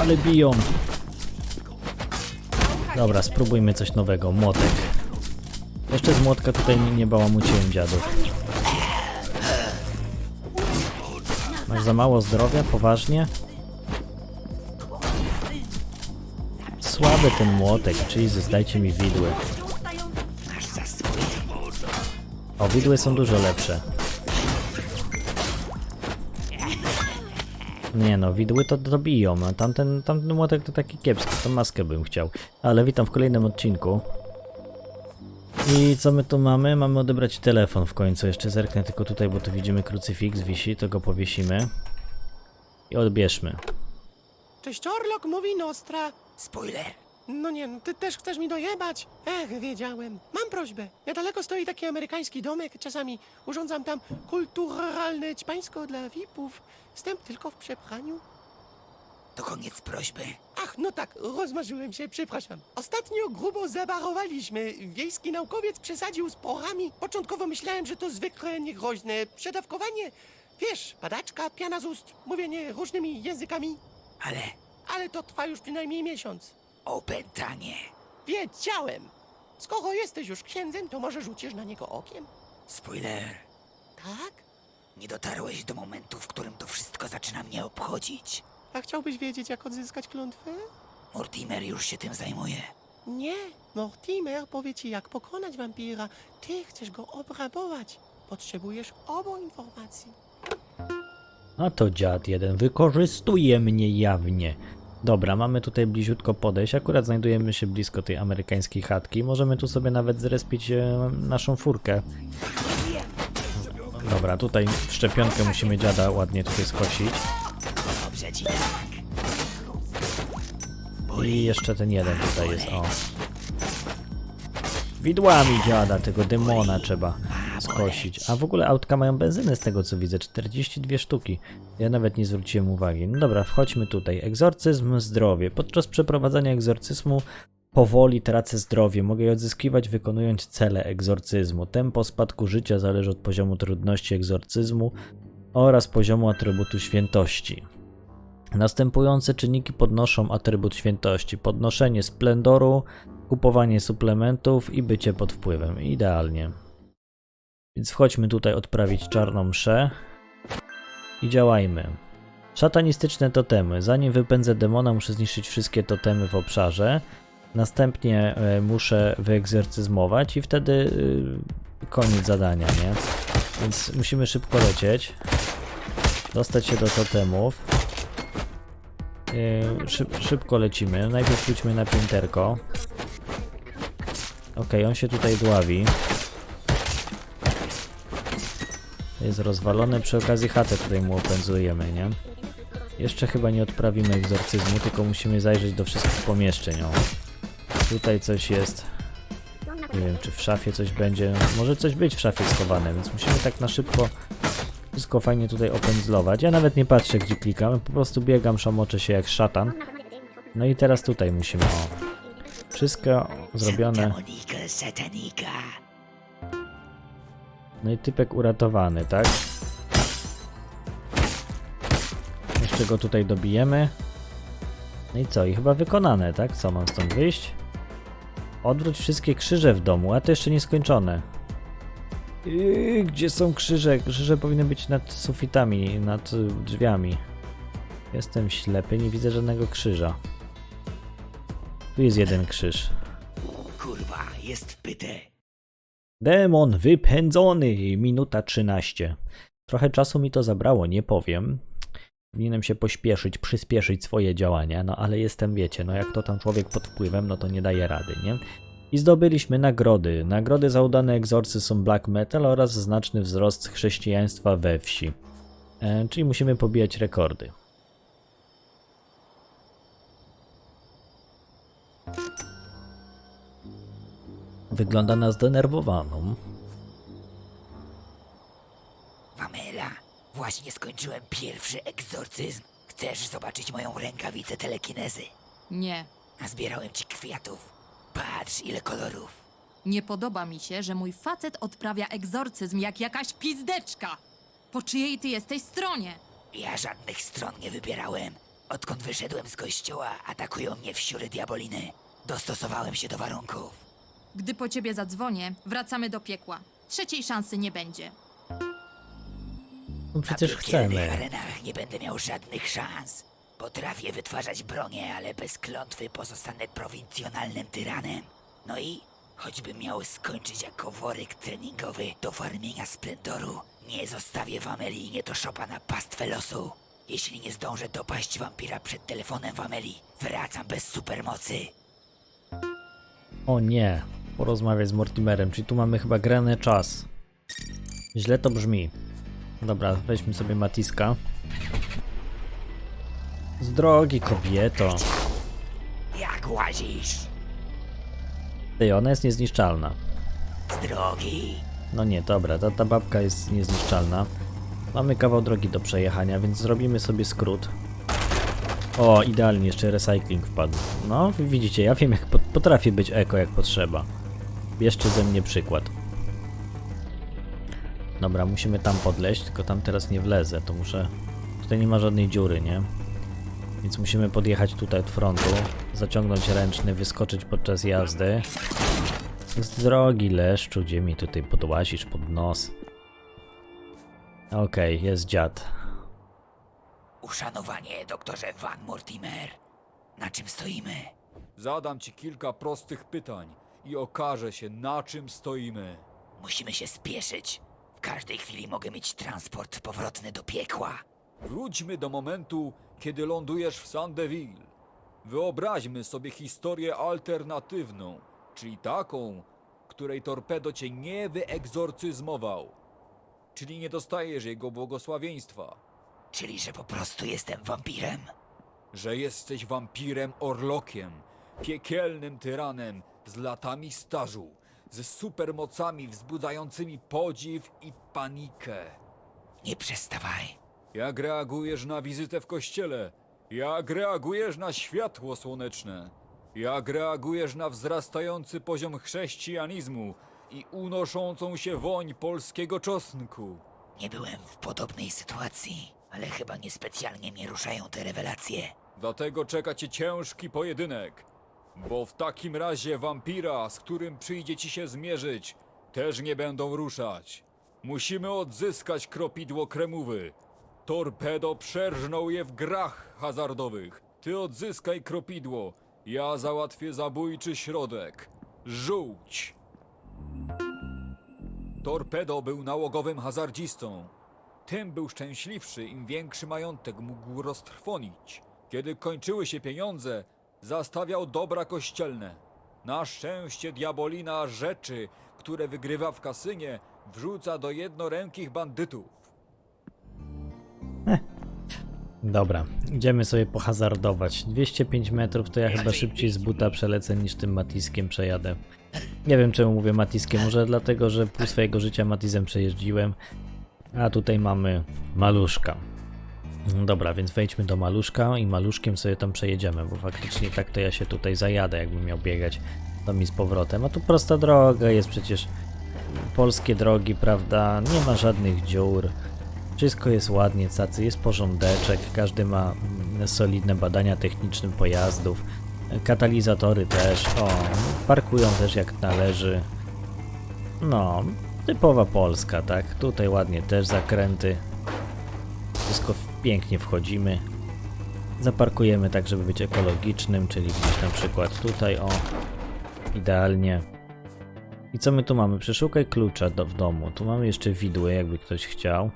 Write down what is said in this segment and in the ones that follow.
Ale biją. Dobra, spróbujmy coś nowego. Młotek. Jeszcze z młotka tutaj nie, nie bałamuciłem dziadów. Masz za mało zdrowia? Poważnie? Słaby ten młotek. Jesus, dajcie mi widły. O, widły są dużo lepsze. Nie no, widły to dobiją, a tamten, tamten młotek to taki kiepski, to maskę bym chciał. Ale witam w kolejnym odcinku. I co my tu mamy? Mamy odebrać telefon w końcu. Jeszcze zerknę tylko tutaj, bo tu widzimy krucyfiks wisi, to go powiesimy. I odbierzmy. Cześć Orlok mówi Nostra. Spoiler. No nie, no, ty też chcesz mi dojebać? Ech, wiedziałem. Mam prośbę. Niedaleko stoi taki amerykański domek. Czasami urządzam tam kulturalne ćpańsko dla VIP-ów. Wstęp tylko w przepraniu. To koniec prośby. Ach, no tak, rozmarzyłem się, przepraszam. Ostatnio grubo zabarowaliśmy. Wiejski naukowiec przesadził z porami. Początkowo myślałem, że to zwykle niegroźne przedawkowanie. Wiesz, padaczka, piana z ust, mówienie różnymi językami. Ale Ale to trwa już przynajmniej miesiąc. Opętanie. Wiedziałem! Skoro jesteś już księdzem, to może rzucisz na niego okiem? Spoiler. Tak? Nie dotarłeś do momentu, w którym to wszystko zaczyna mnie obchodzić. A chciałbyś wiedzieć, jak odzyskać klątwę? Mortimer już się tym zajmuje. Nie, Mortimer powie ci, jak pokonać wampira. Ty chcesz go obrabować. Potrzebujesz obu informacji. A to dziad jeden wykorzystuje mnie jawnie. Dobra, mamy tutaj bliziutko podejść. Akurat znajdujemy się blisko tej amerykańskiej chatki. Możemy tu sobie nawet zrespić e, naszą furkę. Dobra, tutaj szczepionkę musimy dziada ładnie tutaj skosić. I jeszcze ten jeden tutaj jest, o. Widłami dziada, tego demona trzeba skosić. A w ogóle autka mają benzynę z tego co widzę, 42 sztuki. Ja nawet nie zwróciłem uwagi. No dobra, wchodźmy tutaj. Egzorcyzm, zdrowie. Podczas przeprowadzania egzorcyzmu powoli tracę zdrowie. Mogę je odzyskiwać wykonując cele egzorcyzmu. Tempo spadku życia zależy od poziomu trudności egzorcyzmu oraz poziomu atrybutu świętości. Następujące czynniki podnoszą atrybut świętości: podnoszenie splendoru, kupowanie suplementów i bycie pod wpływem. Idealnie. Więc wchodźmy tutaj odprawić czarną mszę i działajmy. Szatanistyczne totemy. Zanim wypędzę demona, muszę zniszczyć wszystkie totemy w obszarze. Następnie e, muszę wyegzorcyzmować i wtedy e, koniec zadania, nie? Więc musimy szybko lecieć. Dostać się do totemów. Szyb, szybko lecimy. Najpierw pójdźmy na pięterko. Okej, on się tutaj dławi. Jest rozwalony. Przy okazji chatę tutaj mu opędzujemy, nie? Jeszcze chyba nie odprawimy egzorcyzmu, tylko musimy zajrzeć do wszystkich pomieszczeń. O. Tutaj coś jest. Nie wiem, czy w szafie coś będzie. Może coś być w szafie schowane, więc musimy tak na szybko wszystko fajnie tutaj opędzlować. Ja nawet nie patrzę, gdzie klikam, po prostu biegam, szamoczę się jak szatan. No i teraz tutaj musimy, o. Wszystko zrobione. No i typek uratowany, tak? Jeszcze go tutaj dobijemy. No i co? I chyba wykonane, tak? Co, mam stąd wyjść? Odwróć wszystkie krzyże w domu, a to jeszcze nieskończone. Yy, gdzie są krzyże? Krzyże powinny być nad sufitami, nad drzwiami. Jestem ślepy, nie widzę żadnego krzyża. Tu jest jeden krzyż. Kurwa, jest wpyte. Demon wypędzony! Minuta 13. Trochę czasu mi to zabrało, nie powiem. Powinienem się pośpieszyć, przyspieszyć swoje działania, no ale jestem, wiecie, no jak to tam człowiek pod wpływem, no to nie daje rady, nie? I zdobyliśmy nagrody. Nagrody za udane egzorcy są black metal oraz znaczny wzrost chrześcijaństwa we wsi. E, czyli musimy pobijać rekordy. Wygląda na zdenerwowaną. Pamela, właśnie skończyłem pierwszy egzorcyzm. Chcesz zobaczyć moją rękawicę telekinezy? Nie. Nazbierałem ci kwiatów. Patrz, ile kolorów. Nie podoba mi się, że mój facet odprawia egzorcyzm jak jakaś pizdeczka. Po czyjej ty jesteś stronie? Ja żadnych stron nie wybierałem. Odkąd wyszedłem z kościoła, atakują mnie wsiury diaboliny. Dostosowałem się do warunków. Gdy po ciebie zadzwonię, wracamy do piekła. Trzeciej szansy nie będzie. No przecież piekielnych chcemy. arenach nie będę miał żadnych szans. Potrafię wytwarzać bronię, ale bez klątwy pozostanę prowincjonalnym tyranem. No i choćbym miał skończyć jako worek treningowy do farmienia splendoru, nie zostawię w Amelii nietoszopa na pastwę losu. Jeśli nie zdążę dopaść wampira przed telefonem w Amelii, wracam bez supermocy. O nie, porozmawiać z Mortimerem, czyli tu mamy chyba grany czas. Źle to brzmi. Dobra, weźmy sobie Matiska. Z drogi kobieto. Jak łazisz? Ty, ona jest niezniszczalna. Z drogi. No nie, dobra, ta, ta babka jest niezniszczalna. Mamy kawał drogi do przejechania, więc zrobimy sobie skrót. O, idealnie, jeszcze recycling wpadł. No, widzicie, ja wiem jak pot- potrafię być eko jak potrzeba. Bierzcie ze mnie przykład. Dobra, musimy tam podleźć, tylko tam teraz nie wlezę, to muszę... Tutaj nie ma żadnej dziury, nie? Więc musimy podjechać tutaj od frontu, zaciągnąć ręczny, wyskoczyć podczas jazdy. Z drogi leszczu, gdzie mi tutaj podłazisz pod nos. Okej, jest dziad. Uszanowanie, doktorze Van Mortimer. Na czym stoimy? Zadam ci kilka prostych pytań i okaże się, na czym stoimy. Musimy się spieszyć. W każdej chwili mogę mieć transport powrotny do piekła. Wróćmy do momentu, kiedy lądujesz w Sandeville. Wyobraźmy sobie historię alternatywną, czyli taką, której torpedo cię nie wyegzorcyzmował. Czyli nie dostajesz jego błogosławieństwa, Czyli, że po prostu jestem wampirem? że jesteś wampirem orlokiem, piekielnym tyranem z latami stażu, ze supermocami wzbudzającymi podziw i panikę. Nie przestawaj. Jak reagujesz na wizytę w kościele? Jak reagujesz na światło słoneczne? Jak reagujesz na wzrastający poziom chrześcijanizmu i unoszącą się woń polskiego czosnku? Nie byłem w podobnej sytuacji, ale chyba niespecjalnie mnie ruszają te rewelacje. Dlatego czeka cię ciężki pojedynek. Bo w takim razie wampira, z którym przyjdzie ci się zmierzyć, też nie będą ruszać. Musimy odzyskać kropidło kremówy. Torpedo przerżnął je w grach hazardowych. Ty odzyskaj kropidło. Ja załatwię zabójczy środek. Żółć! Torpedo był nałogowym hazardzistą. Tym był szczęśliwszy, im większy majątek mógł roztrwonić. Kiedy kończyły się pieniądze, zastawiał dobra kościelne. Na szczęście diabolina rzeczy, które wygrywa w kasynie, wrzuca do jednorękich bandytów. Dobra, idziemy sobie pohazardować. 205 metrów to ja chyba szybciej z buta przelecę niż tym Matiskiem przejadę. Nie wiem czemu mówię Matiskiem, może dlatego, że pół swojego życia Matizem przejeździłem. A tutaj mamy maluszka. Dobra, więc wejdźmy do maluszka i maluszkiem sobie tam przejedziemy, bo faktycznie tak to ja się tutaj zajadę, jakbym miał biegać to mi z powrotem. A tu prosta droga, jest przecież polskie drogi, prawda? Nie ma żadnych dziur. Wszystko jest ładnie, cacy, jest porządeczek, każdy ma mm, solidne badania techniczne pojazdów, katalizatory też, o, parkują też jak należy. No, typowa Polska, tak? Tutaj ładnie też zakręty. Wszystko pięknie wchodzimy. Zaparkujemy tak, żeby być ekologicznym, czyli gdzieś na przykład tutaj, o, idealnie. I co my tu mamy? Przeszukaj klucza do, w domu. Tu mamy jeszcze widły, jakby ktoś chciał.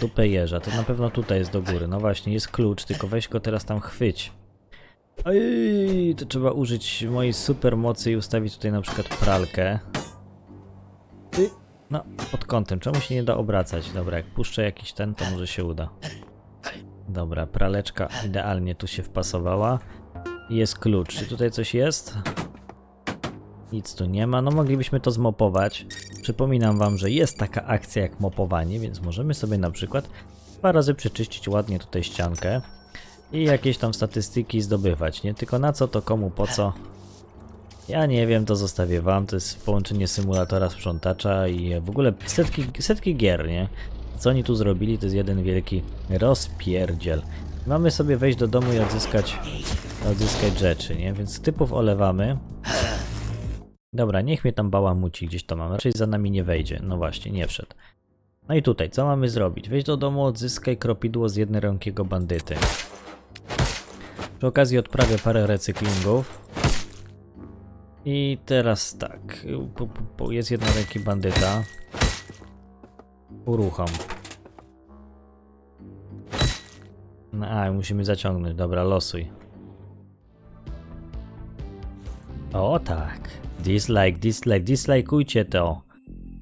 Dupę jeża, to na pewno tutaj jest do góry. No właśnie, jest klucz, tylko weź go teraz tam chwyć. Oj, to trzeba użyć mojej super mocy i ustawić tutaj na przykład pralkę. No, pod kątem, czemu się nie da obracać? Dobra, jak puszczę jakiś ten, to może się uda. Dobra, praleczka idealnie tu się wpasowała. Jest klucz. Czy tutaj coś jest? Nic tu nie ma. No moglibyśmy to zmopować. Przypominam wam, że jest taka akcja jak mopowanie, więc możemy sobie na przykład dwa razy przeczyścić ładnie tutaj ściankę i jakieś tam statystyki zdobywać, nie? Tylko na co to, komu, po co? Ja nie wiem, to zostawię wam. To jest połączenie symulatora sprzątacza i w ogóle setki, setki gier, nie? Co oni tu zrobili, to jest jeden wielki rozpierdziel. Mamy sobie wejść do domu i odzyskać, odzyskać rzeczy, nie? Więc typów olewamy. Dobra, niech mnie tam bałamuci gdzieś to mam. Raczej za nami nie wejdzie. No właśnie, nie wszedł. No i tutaj, co mamy zrobić? Wejdź do domu, odzyskaj kropidło z jednorękiego bandyty. Przy okazji odprawię parę recyklingów. I teraz tak, jest jednoręki bandyta. Uruchom. No, a, musimy zaciągnąć, dobra, losuj. O tak, dislike, dislike, dislikeujcie to.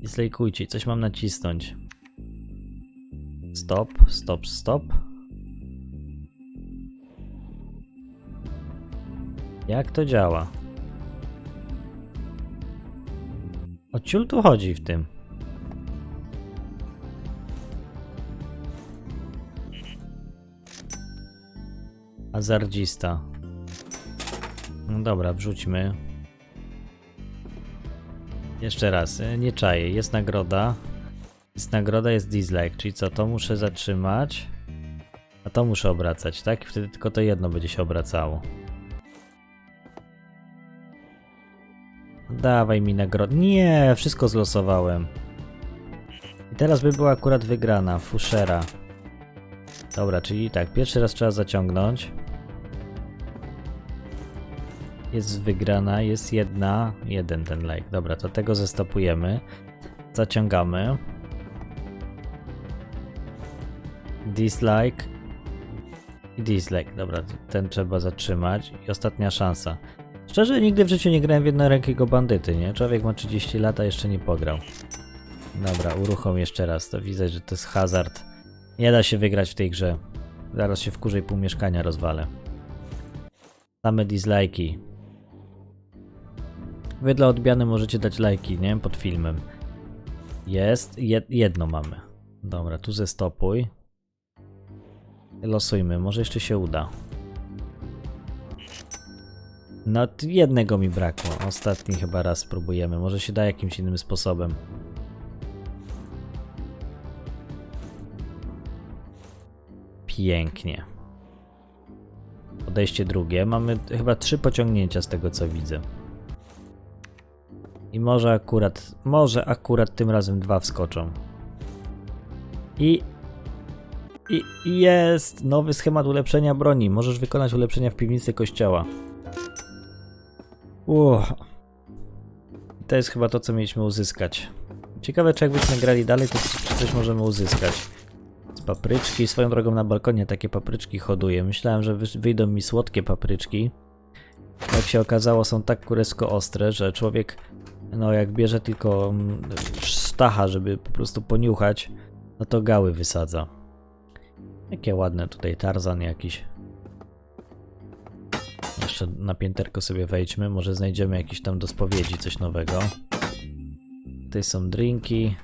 Dislikeujcie, coś mam nacisnąć. Stop, stop, stop. Jak to działa? O ciul tu chodzi w tym. Hazardzista. No dobra, wrzućmy. Jeszcze raz, e, nie czaję. Jest nagroda. Jest nagroda, jest dislike, czyli co, to muszę zatrzymać. A to muszę obracać, tak? Wtedy tylko to jedno będzie się obracało. Dawaj mi nagrodę. Nie, wszystko zlosowałem. I teraz by była akurat wygrana, fuszera. Dobra, czyli tak, pierwszy raz trzeba zaciągnąć. Jest wygrana, jest jedna, jeden ten like. Dobra, to tego zestopujemy. Zaciągamy. Dislike. I dislike. Dobra, ten trzeba zatrzymać. I ostatnia szansa. Szczerze, nigdy w życiu nie grałem w jednorękiego bandyty, nie? Człowiek ma 30 lat, a jeszcze nie pograł. Dobra, uruchom jeszcze raz. To widzę, że to jest hazard. Nie da się wygrać w tej grze. Zaraz się wkurzę i pół mieszkania rozwalę. Same dislike'i. Wy dla odmiany możecie dać lajki, nie? Pod filmem. Jest. Jed jedno mamy. Dobra, tu zestopuj. Losujmy, może jeszcze się uda. No, jednego mi brakło. Ostatni chyba raz spróbujemy. Może się da jakimś innym sposobem. Pięknie. Podejście drugie. Mamy chyba trzy pociągnięcia z tego co widzę. I może akurat, może akurat tym razem dwa wskoczą. I i jest nowy schemat ulepszenia broni. Możesz wykonać ulepszenia w piwnicy kościoła. Uff. To jest chyba to, co mieliśmy uzyskać. Ciekawe, czy jakbyśmy grali dalej, to coś możemy uzyskać. Z papryczki. Swoją drogą na balkonie takie papryczki hoduję. Myślałem, że wyjdą mi słodkie papryczki. Jak się okazało, są tak kuresko ostre, że człowiek, no jak bierze tylko mm, sztacha, żeby po prostu poniuchać, no to gały wysadza. Jakie ładne tutaj Tarzan jakiś. Jeszcze na pięterko sobie wejdźmy, może znajdziemy jakieś tam do spowiedzi coś nowego. Tutaj są drinki.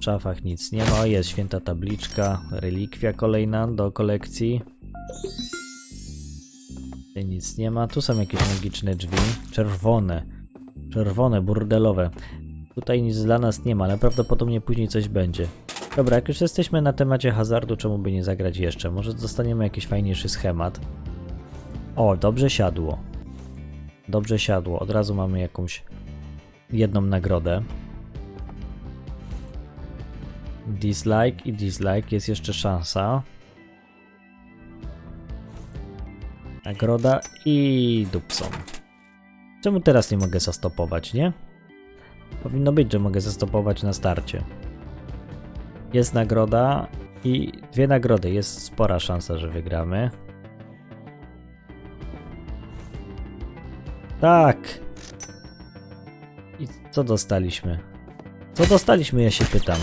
W szafach nic nie ma. Jest święta tabliczka, relikwia kolejna do kolekcji. Tutaj nic nie ma. Tu są jakieś magiczne drzwi. Czerwone. Czerwone, burdelowe. Tutaj nic dla nas nie ma, ale prawdopodobnie później coś będzie. Dobra, jak już jesteśmy na temacie hazardu, czemu by nie zagrać jeszcze? Może dostaniemy jakiś fajniejszy schemat. O, dobrze siadło. Dobrze siadło. Od razu mamy jakąś jedną nagrodę. Dislike i dislike. Jest jeszcze szansa. Nagroda i dupson. Czemu teraz nie mogę zastopować, nie? Powinno być, że mogę zastopować na starcie. Jest nagroda i dwie nagrody. Jest spora szansa, że wygramy. Tak. I co dostaliśmy? Co dostaliśmy, ja się pytam.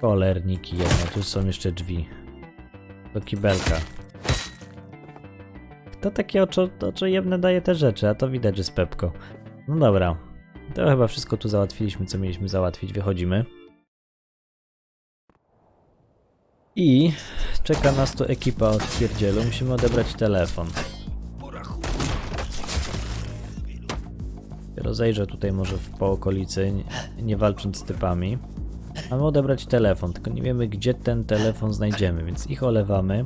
Kolerniki jedno, tu są jeszcze drzwi. Do kibelka. Kto takie oczo, oczojebne daje te rzeczy? A to widać, że z Pepko. No dobra. To chyba wszystko tu załatwiliśmy, co mieliśmy załatwić. Wychodzimy. I czeka nas tu ekipa od pierdzielu. Musimy odebrać telefon. Rozejrzę tutaj może w po okolicy, nie, nie walcząc z typami. Mamy odebrać telefon, tylko nie wiemy gdzie ten telefon znajdziemy, więc ich olewamy.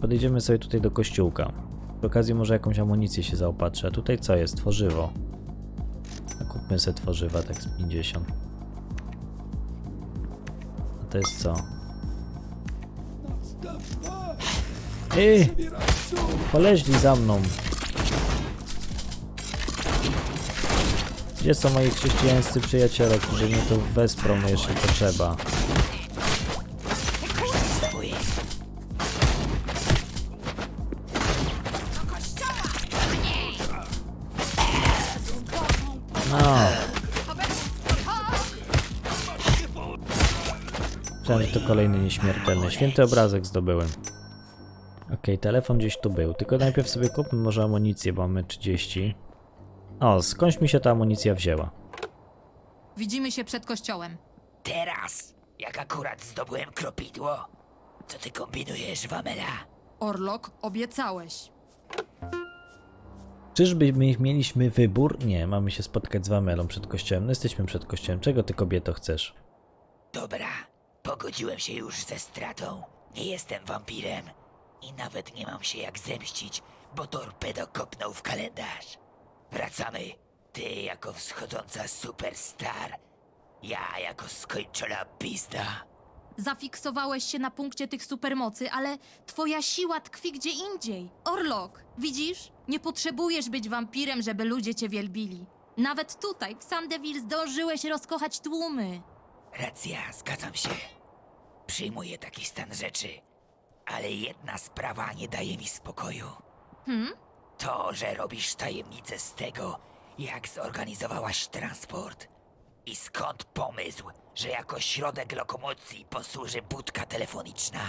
Podejdziemy sobie tutaj do kościółka. Przy okazji może jakąś amunicję się zaopatrzę. A tutaj co jest? Tworzywo. Kupmy sobie tworzywa, tak z 50. A to jest co? Ej! Poleźli za mną. Gdzie są moi chrześcijańscy przyjaciele, którzy mnie tu wesprą, jeśli potrzeba? No. Myślałem, to kolejny nieśmiertelny. Święty obrazek zdobyłem. Okej, telefon gdzieś tu był. Tylko najpierw sobie kupmy może amunicję, bo mamy 30. O, skądś mi się ta amunicja wzięła? Widzimy się przed kościołem. Teraz, jak akurat zdobyłem kropidło, co ty kombinujesz, Wamela? Orlok, obiecałeś. Czyżby my mieliśmy wybór? Nie, mamy się spotkać z Wamelą przed kościołem. No jesteśmy przed kościołem. Czego ty kobieto chcesz? Dobra, pogodziłem się już ze stratą. Nie jestem wampirem i nawet nie mam się jak zemścić, bo torpedo kopnął w kalendarz. Wracamy. Ty jako wschodząca superstar, ja jako skończona pizda. Zafiksowałeś się na punkcie tych supermocy, ale twoja siła tkwi gdzie indziej. Orlok, widzisz? Nie potrzebujesz być wampirem, żeby ludzie cię wielbili. Nawet tutaj, w Sandeville, zdążyłeś rozkochać tłumy. Racja, zgadzam się. Przyjmuję taki stan rzeczy. Ale jedna sprawa nie daje mi spokoju. Hmm? To, że robisz tajemnicę z tego, jak zorganizowałaś transport. I skąd pomysł, że jako środek lokomocji posłuży budka telefoniczna?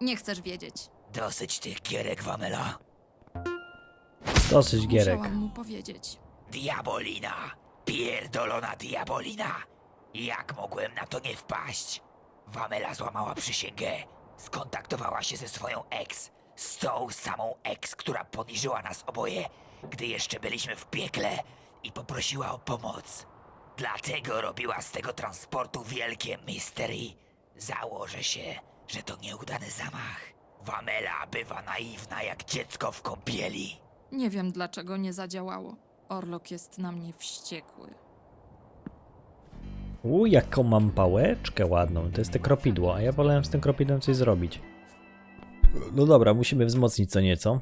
Nie chcesz wiedzieć. Dosyć tych gierek, Wamela. Dosyć gierek. Musiałam mu powiedzieć. Diabolina! Pierdolona diabolina! Jak mogłem na to nie wpaść? Wamela złamała przysięgę. Skontaktowała się ze swoją ex. Z tą samą ex, która poniżyła nas oboje, gdy jeszcze byliśmy w piekle i poprosiła o pomoc. Dlatego robiła z tego transportu wielkie mystery. Założę się, że to nieudany zamach. Wamela bywa naiwna jak dziecko w kąpieli. Nie wiem, dlaczego nie zadziałało. Orlok jest na mnie wściekły. U, jaką mam pałeczkę ładną. To jest te kropidło, a ja wolałem z tym kropidłem coś zrobić. No dobra, musimy wzmocnić co nieco.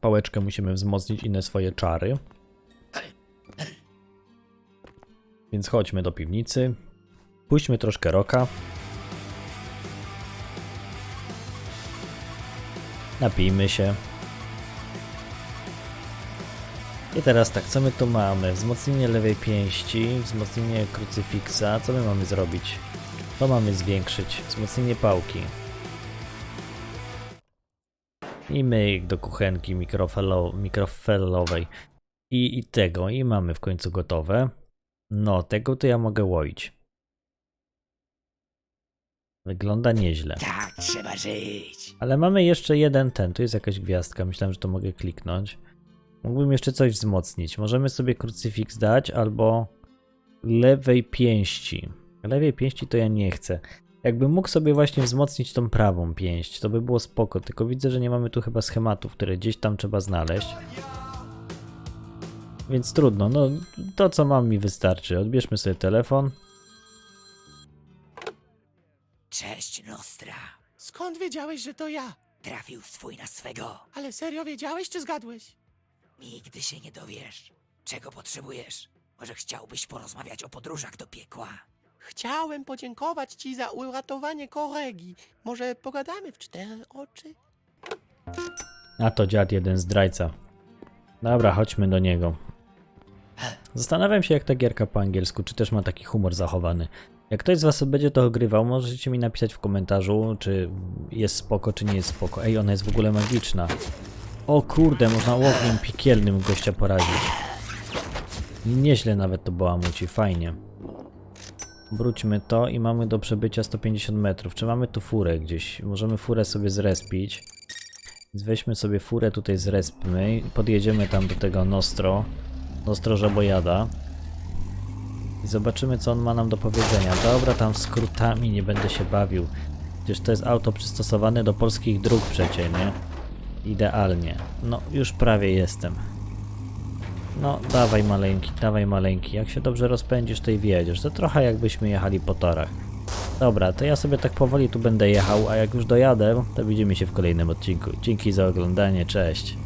Pałeczkę musimy wzmocnić inne swoje czary. Więc chodźmy do piwnicy. Puśćmy troszkę roka. Napijmy się. I teraz tak, co my tu mamy? Wzmocnienie lewej pięści, wzmocnienie krucyfiksa. Co my mamy zrobić? To mamy zwiększyć. Wzmocnienie pałki. I myk do kuchenki mikrofalowej. I, I tego, i mamy w końcu gotowe. No, tego to ja mogę łoić. Wygląda nieźle. Tak trzeba żyć. Ale mamy jeszcze jeden ten. Tu jest jakaś gwiazdka. Myślałem, że to mogę kliknąć. Mógłbym jeszcze coś wzmocnić. Możemy sobie krucyfiks dać albo lewej pięści. Lewej pięści to ja nie chcę. Jakbym mógł sobie właśnie wzmocnić tą prawą pięść, to by było spoko. Tylko widzę, że nie mamy tu chyba schematów, które gdzieś tam trzeba znaleźć. Więc trudno. No, to co mam mi wystarczy. Odbierzmy sobie telefon. Cześć, Nostra. Skąd wiedziałeś, że to ja? Trafił swój na swego. Ale serio wiedziałeś, czy zgadłeś? Nigdy się nie dowiesz. Czego potrzebujesz? Może chciałbyś porozmawiać o podróżach do piekła? Chciałem podziękować ci za uratowanie koregi. Może pogadamy w cztery oczy? A to dziad jeden zdrajca. Dobra, chodźmy do niego. Zastanawiam się, jak ta gierka po angielsku, czy też ma taki humor zachowany. Jak ktoś z was będzie to ogrywał, możecie mi napisać w komentarzu, czy jest spoko, czy nie jest spoko. Ej, ona jest w ogóle magiczna. O kurde, można ogniem piekielnym gościa porazić. Nieźle nawet to bałamuci, fajnie. Wróćmy to i mamy do przebycia 150 metrów. Czy mamy tu furę gdzieś? Możemy furę sobie zrespić. Więc weźmy sobie furę tutaj zrespmy podjedziemy tam do tego Nostro. Nostro żabojada. i zobaczymy, co on ma nam do powiedzenia. Dobra, tam skrótami nie będę się bawił. Przecież to jest auto przystosowane do polskich dróg przecie, nie? Idealnie. No, już prawie jestem. No, dawaj maleńki, dawaj maleńki. Jak się dobrze rozpędzisz, to i wjedziesz. To trochę jakbyśmy jechali po torach. Dobra, to ja sobie tak powoli tu będę jechał, a jak już dojadę, to widzimy się w kolejnym odcinku. Dzięki za oglądanie, cześć.